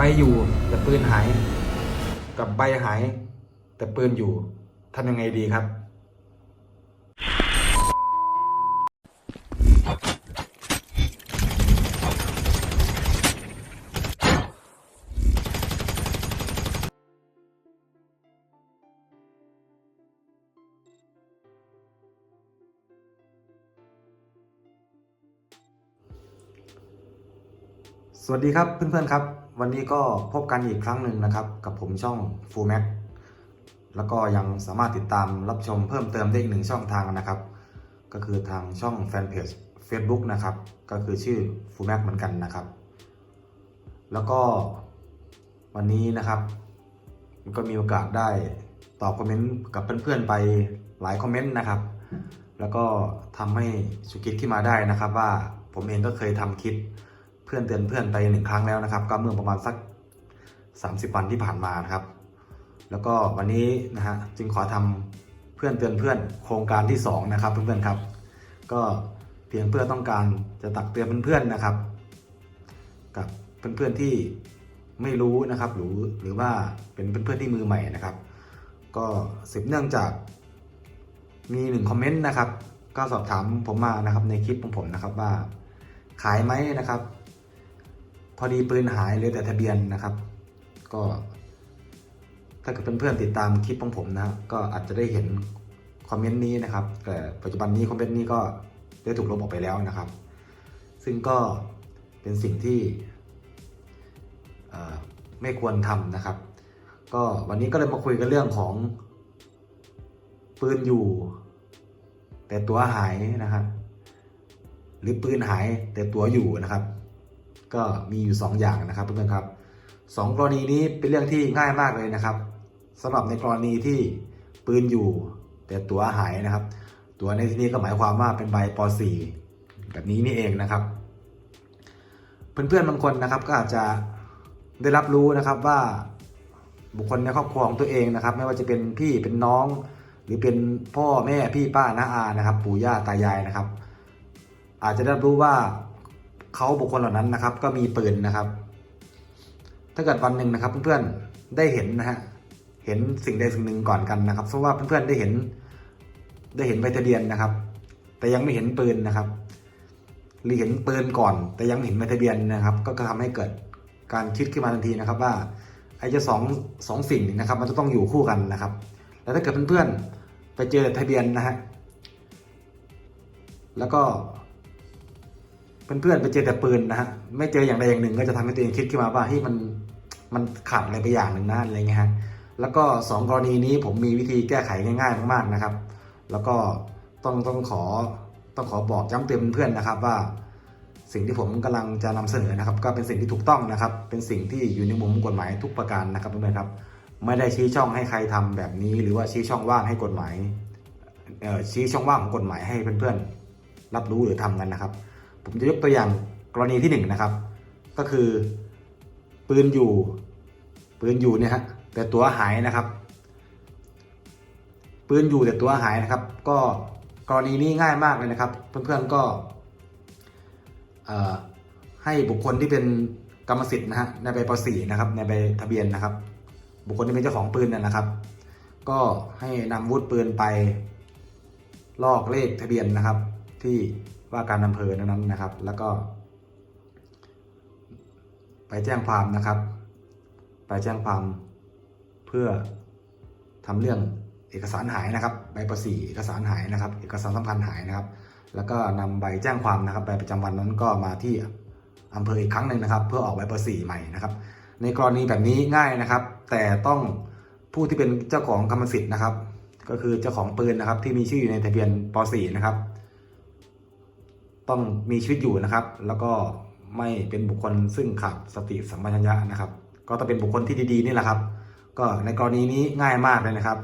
บอยู่แต่ปืนหาย กับใบหาย แต่ปืนอยู่ทำยังไงดีครับ สวัสดีครับเพื่อนๆครับ วันนี้ก็พบกันอีกครั้งหนึ่งนะครับ กับผมช่อง Full Mac แล้วก็ยังสามารถติดตามรับชมเพิ่มเติมได้อีกหนึ่งช่องทางนะครับ ก็คือทางช่องแฟนเพจ Facebook นะครับ ก็คือชื่อ Full Mac เหมือนกันนะครับ แล้วก็วันนี้นะครับก็มีโอกาสได้ตอบคอมเมนต์กับเพื่อนๆไปหลายคอมเมนต์นะครับ แล้วก็ทำให้สุกิดที่มาได้นะครับว่าผมเองก็เคยทำคลิป พื่อนเตือนเพื่อนไปหนึ่งครั้งแล้วนะครับ ก็เมื่อประมาณสัก 30 วันที่ผ่านมานะครับ แล้วก็วันนี้นะฮะจึงขอทำเพื่อนเตือนเพื่อนโครงการที่ 2 นะครับ เพื่อนๆครับ ก็เพียงเพื่อต้องการจะตักเตือนเพื่อนๆนะครับ กับเพื่อนๆที่ไม่รู้นะครับหรือหรือว่าเป็นเพื่อนๆที่มือใหม่นะครับ ก็สืบเนื่องจากมีหนึ่งคอมเมนต์นะครับ ก็สอบถามผมมานะครับในคลิปของผมนะครับว่าขายไหมนะครับ พอดีปืนหายเหลยแต่ทะเบียนนะครับ ก็ ถ้าเกิดเพื่อนๆติดตามคลิปของผมนะก็อาจจะได้เห็นคอมเมนต์นี้นะครับ แต่ปัจจุบันนี้คอมเมนต์นี้ก็ได้ถูกลบออกไปแล้วนะครับ ซึ่งก็เป็นสิ่งที่ไม่ควรทำนะครับ ก็วันนี้ก็เลยมาคุยกันเรื่องของปืนอยู่ แต่ตัวหายนะครับหรือปืนหายแต่ตัวอยู่นะครับ ก็มีอยู่ 2 อย่างนะครับเพื่อนๆครับสองกรณีนี้เป็นเรื่องที่ง่ายมากเลยนะครับสำหรับในกรณีที่ปืนอยู่ แต่ตัวหายนะครับ ตัวในที่นี้ก็หมายความว่าเป็นใบป .4 แบบนี้นี่เองนะครับเพื่อนๆบางคนนะครับก็อาจจะได้รับรู้นะครับว่าบุคคลในครอบครัวของตัวเองนะครับ ไม่ว่าจะเป็นพี่เป็นน้อง หรือเป็นพ่อแม่พี่ป้าน้าอานะครับ ปู่ย่าตายายนะครับ อาจจะได้รับรู้ว่า เขาบุคคลเหล่านั้นนะครับ ก็มีปืนนะครับ ถ้าเกิดวันหนึ่งนะครับ เพื่อนๆได้เห็นนะฮะเห็นสิ่งใดสิ่งหนึ่งก่อนกันนะครับเพราะว่าเพื่อนๆได้เห็น ได้เห็นใบทะเบียนนะครับ แต่ยังไม่เห็นปืนนะครับ หรือเห็นปืนก่อน แต่ยังไม่เห็นใบทะเบียนนะครับ ก็ทำให้เกิดการคิดขึ้นมาทันทีนะครับ ว่าไอ้เจ้าสองสองสิ่งนี้นะครับ มันจะต้องอยู่คู่กันนะครับ แล้วถ้าเกิดเพื่อนๆไปเจอทะเบียนนะฮะแล้วก็ เพื่อนๆไปเจอแต่ปืนนะฮะไม่เจออย่างใดอย่างหนึ่ง ก็จะทำให้ตัวเองคิดขึ้นมาว่าเฮ้ยมันมันขาดอะไรไปอย่างหนึ่งนะอะไรเงี้ยฮะแล้วก็สองกรณีนี้ผมมีวิธีแก้ไขง่าย ๆ มากๆนะครับ แล้วก็ต้องต้องขอต้องขอบอกย้ำเตือนเพื่อนนะครับว่า สิ่งที่ผมกำลังจะนำเสนอนะครับ ก็เป็นสิ่งที่ถูกต้องนะครับ เป็นสิ่งที่อยู่ในมุมกฎหมายทุกประการนะครับเพื่อนๆครับ ไม่ได้ชี้ช่องให้ใครทำแบบนี้ หรือว่าชี้ช่องว่างให้กฎหมายเอ่อชี้ช่องว่างของกฎหมายให้เพื่อนๆรับรู้หรือทำกันนะครับ ผมจะยกตัวอย่างกรณีที่หนึ่งนะครับ ก็คือปืนอยู่ปืนอยู่เนี่ยฮะแต่ตัวหายนะครับ ปืนอยู่แต่ตัวหายนะครับ ก็กรณีนี้ง่ายมากเลยนะครับ เพื่อนๆก็ให้บุคคลที่เป็นกรรมสิทธิ์นะฮะในใบป .4 นะครับ ในใบทะเบียนนะครับ บุคคลที่เป็นเจ้าของปืนน่นะครับ ก็ให้นำอาวุธปืนไปลอกเลขทะเบียนนะครับ ที่ ว่าการอำเภอนั้นนะครับ แล้วก็ ไปแจ้งความนะครับ ไปแจ้งความเพื่อทำเรื่องเอกสารหายนะครับ ใบประสีเอกสารหายนะครับ เอกสารสำคัญหายนะครับ แล้วก็นำใบแจ้งความนะครับใบประจำวันนั้นก็มาที่อำเภออีกครั้งหนึ่งนะครับ เพื่อออกใบประสีใหม่นะครับ ในกรณีแบบนี้ง่ายนะครับ แต่ต้องผู้ที่เป็นเจ้าของกรรมสิทธิ์นะครับ ก็คือเจ้าของปืนนะครับ ที่มีชื่ออยู่ในทะเบียนป .4 นะครับ ต้องมีชีวิตอยู่นะครับ แล้วก็ไม่เป็นบุคคลซึ่งขาดสติสัมปชัญญะนะครับ ก็ต้องเป็นบุคคลที่ดีๆนี่แหละครับ ก็ในกรณีนี้ง่ายมากเลยนะครับ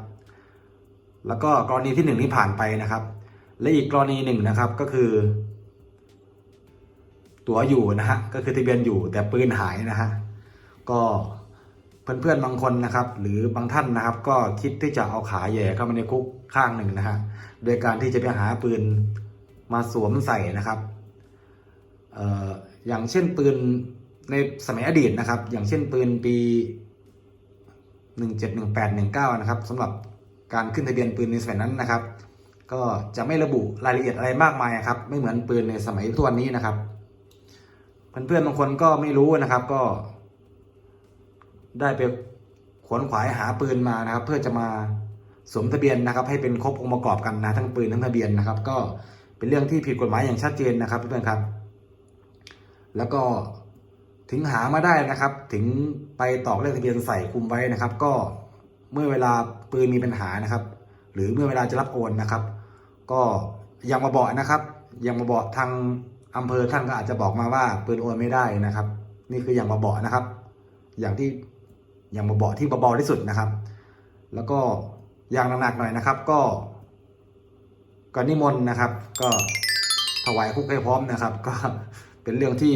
แล้วก็กรณีที่หนึ่งที่ผ่านไปนะครับ และอีกกรณีหนึ่งนะครับก็คือ ตั๋วอยู่นะฮะก็คือทะเบียนอยู่แต่ปืนหายนะฮะก็เพื่อนๆบางคนนะครับ หรือบางท่านนะครับ ก็คิดที่จะเอาขาแย่เข้ามาในคุกข้างหนึ่งนะฮะโดยการที่จะไปหาปืน มาสวมใส่นะครับเอ่ออย่างเช่นปืนในสมัยอดีตนะครับ อย่างเช่นปืนปี 17 18 19 นะครับสำหรับการขึ้นทะเบียนปืนในสมัยนั้นนะครับ ก็จะไม่ระบุรายละเอียดอะไรมากมายครับ ไม่เหมือนปืนในสมัยทุกวันนี้นะครับ เพื่อนๆบางคนก็ไม่รู้นะครับก็ ได้ไปขวนขวายหาปืนมานะครับ เพื่อจะมาสวมทะเบียนนะครับ ให้เป็นครบองค์ประกอบกันนะทั้งปืนทั้งทะเบียนนะครับ ก็ เป็นเรื่องที่ผิดกฎหมายอย่างชัดเจนนะครับเพื่อนๆครับ แล้วก็ถึงหามาได้นะครับ ถึงไปตอกเลขทะเบียนใส่คุมไว้นะครับ ก็เมื่อเวลาปืนมีปัญหานะครับ หรือเมื่อเวลาจะรับโอนนะครับ ก็ยังมาบอกนะครับ ยังมาบอกทางอำเภอท่านก็อาจจะบอกมาว่าปืนโอนไม่ได้นะครับ นี่คืออย่างมาบอกนะครับ อย่างที่อย่างมาบอกที่เบาๆที่สุดนะครับ แล้วก็อย่างหนักๆหน่อยนะครับ ก็ ก็นิมนต์นะครับ ก็ถวายคุกให้พร้อมนะครับ ก็เป็นเรื่องที่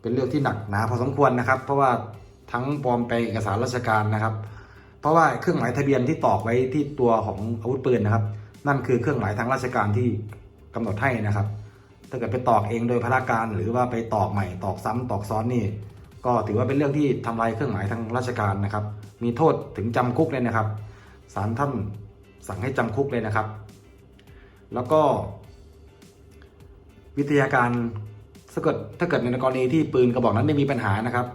เป็นเรื่องที่หนักหนาพอสมควรนะครับ เพราะว่าทั้งปลอมแปลงเอกสารราชการนะครับ เพราะว่าเครื่องหมายทะเบียนที่ตอกไว้ที่ตัวของอาวุธปืนนะครับ นั่นคือเครื่องหมายทางราชการที่กำหนดให้นะครับ ถ้าเกิดไปตอกเองโดยพระการหรือว่าไปตอกใหม่ตอกซ้ำตอกซ้อนนี่ ก็ถือว่าเป็นเรื่องที่ทำลายเครื่องหมายทางราชการนะครับ มีโทษถึงจำคุกเลยนะครับศาลท่านสั่งให้จำคุกเลยนะครับ แล้วก็ วิทยาการถ้าเกิดถ้าเกิดในกรณีที่ปืนกระบอกนั้นไม่มีปัญหานะครับ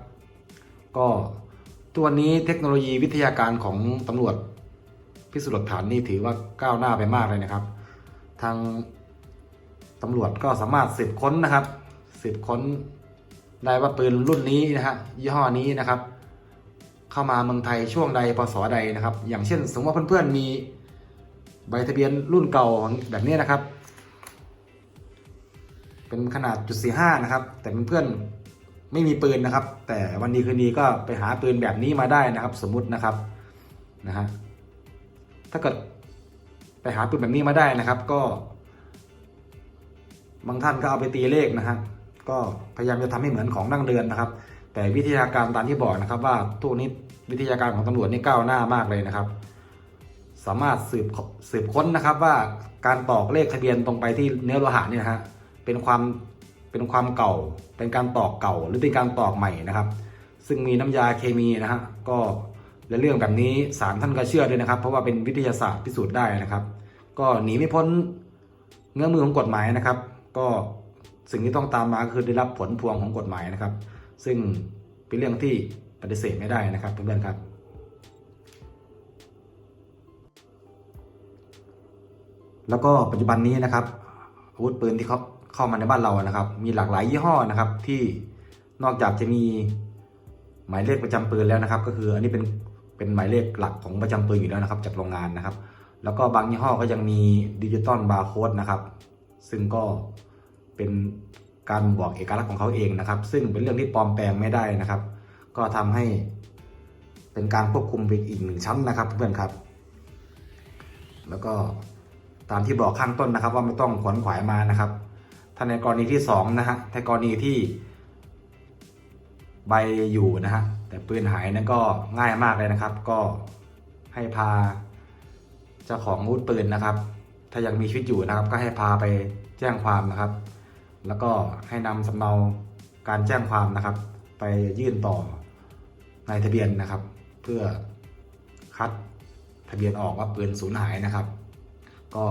ก็ตัวนี้เทคโนโลยีวิทยาการของตำรวจพิสูจน์หลักฐานนี่ถือว่าก้าวหน้าไปมากเลยนะครับ ทางตำรวจก็สามารถสืบค้นนะครับสืบค้นได้ว่าปืนรุ่นนี้นะฮะยี่ห้อนี้นะครับ เข้ามาเมืองไทยช่วงใดพศใดนะครับ อย่างเช่น สมมติว่าเพื่อนๆมี ใบทะเบียนรุ่นเก่าแบบนี้นะครับ เป็นขนาดจุดสี่ห้านะครับ แต่เพื่อนไม่มีปืนนะครับ แต่วันดีคืนดีก็ไปหาปืนแบบนี้มาได้นะครับ สมมุตินะครับนะฮะถ้าเกิดไปหาปืนแบบนี้มาได้นะครับ ก็ บางท่านก็เอาไปตีเลขนะฮะก็พยายามจะทำให้เหมือนของดั้งเดิมนะครับ แต่วิทยาการตามที่บอกนะครับ ว่าทุกนี้วิทยาการของตำรวจนี่ก้าวหน้ามากเลยนะครับ สามารถสืบสืบค้นนะครับว่าการตอกเลขทะเบียนตรงไปที่เนื้อโลหะนี่นะฮะเป็นความเป็นความเก่า เป็นการตอกเก่าหรือเป็นการตอกใหม่นะครับ ซึ่งมีน้ำยาเคมีนะฮะก็และเรื่องแบบนี้ศาลท่านก็เชื่อด้วยนะครับ เพราะว่าเป็นวิทยาศาสตร์พิสูจน์ได้นะครับ ก็หนีไม่พ้นเงื้อมือของกฎหมายนะครับ ก็สิ่งที่ต้องตามมาคือได้รับผลพวงของกฎหมายนะครับ ซึ่งเป็นเรื่องที่ปฏิเสธไม่ได้นะครับเพื่อนๆครับ แล้วก็ปัจจุบันนี้นะครับอาวุธปืนที่เขาเข้ามาในบ้านเรานะครับ มีหลากหลายยี่ห้อนะครับ ที่นอกจากจะมีหมายเลขประจำปืนแล้วนะครับ ก็คืออันนี้เป็นเป็นหมายเลขหลักของประจำปืนอยู่แล้วนะครับ จากโรงงานนะครับ แล้วก็บางยี่ห้อก็ยังมีดิจิตอลบาร์โค้ดนะครับ ซึ่งก็เป็นการบอกเอกลักษณ์ของเขาเองนะครับ ซึ่งเป็นเรื่องที่ปลอมแปลงไม่ได้นะครับ ก็ทำให้เป็นการควบคุมไปอีกหนึ่งชั้นนะครับเพื่อนๆครับ แล้วก็ ตามที่บอกข้างต้นนะครับ ว่าไม่ต้องขวนขวายมานะครับ ถ้าในกรณีที่สองนะฮะในกรณีที่ใบอยู่นะฮะแต่ปืนหายนั่นก็ง่ายมากเลยนะครับ ก็ให้พาเจ้าของอาวุธปืนนะครับ ถ้ายังมีชีวิตอยู่นะครับ ก็ให้พาไปแจ้งความนะครับ แล้วก็ให้นำสำเนาการแจ้งความนะครับ ไปยื่นต่อในทะเบียนนะครับ เพื่อคัดทะเบียนออกว่าปืนสูญหายนะครับ ก็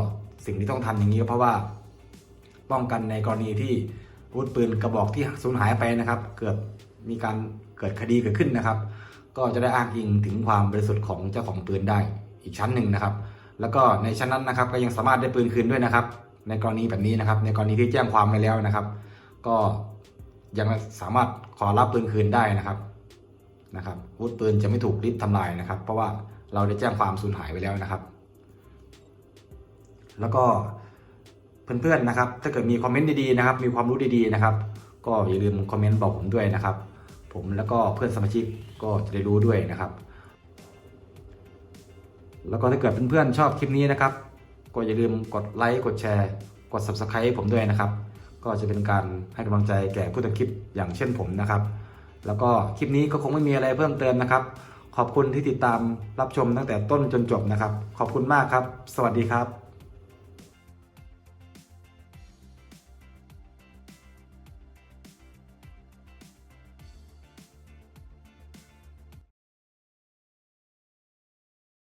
สิ่งที่ต้องทำอย่างนี้ก็เพราะว่า ป้องกันในกรณีที่อาวุธปืนกระบอกที่สูญหายไปนะครับ เกิดมีการเกิดคดีเกิดขึ้นนะครับ ก็จะได้อ้างอิงถึงความบริสุทธิ์ของเจ้าของปืนได้อีกชั้นหนึ่งนะครับ แล้วก็ในชั้นนั้นนะครับ ก็ยังสามารถได้ปืนคืนด้วยนะครับ ในกรณีแบบนี้นะครับ ในกรณีที่แจ้งความไปแล้วนะครับ ก็ยังสามารถขอรับปืนคืนได้นะครับนะครับอาวุธปืนจะไม่ถูกริบทำลายนะครับ เพราะว่าเราได้แจ้งความสูญหายไปแล้วนะครับ แล้วก็เพื่อนๆนะครับ ถ้าเกิดมีคอมเมนต์ดีๆนะครับ มีความรู้ดีๆนะครับ ก็อย่าลืมคอมเมนต์บอกผมด้วยนะครับ ผมแล้วก็เพื่อนสมาชิกก็จะได้รู้ด้วยนะครับ แล้วก็ถ้าเกิดเพื่อนๆชอบคลิปนี้นะครับ ก็อย่าลืมกดไลค์กดแชร์กด subscribe ให้ผมด้วยนะครับ ก็จะเป็นการให้กำลังใจแก่ผู้ทำคลิปอย่างเช่นผมนะครับ แล้วก็คลิปนี้ก็คงไม่มีอะไรเพิ่มเติมนะครับ ขอบคุณที่ติดตามรับชมตั้งแต่ต้นจนจบนะครับ ขอบคุณมากครับ สวัสดีครับ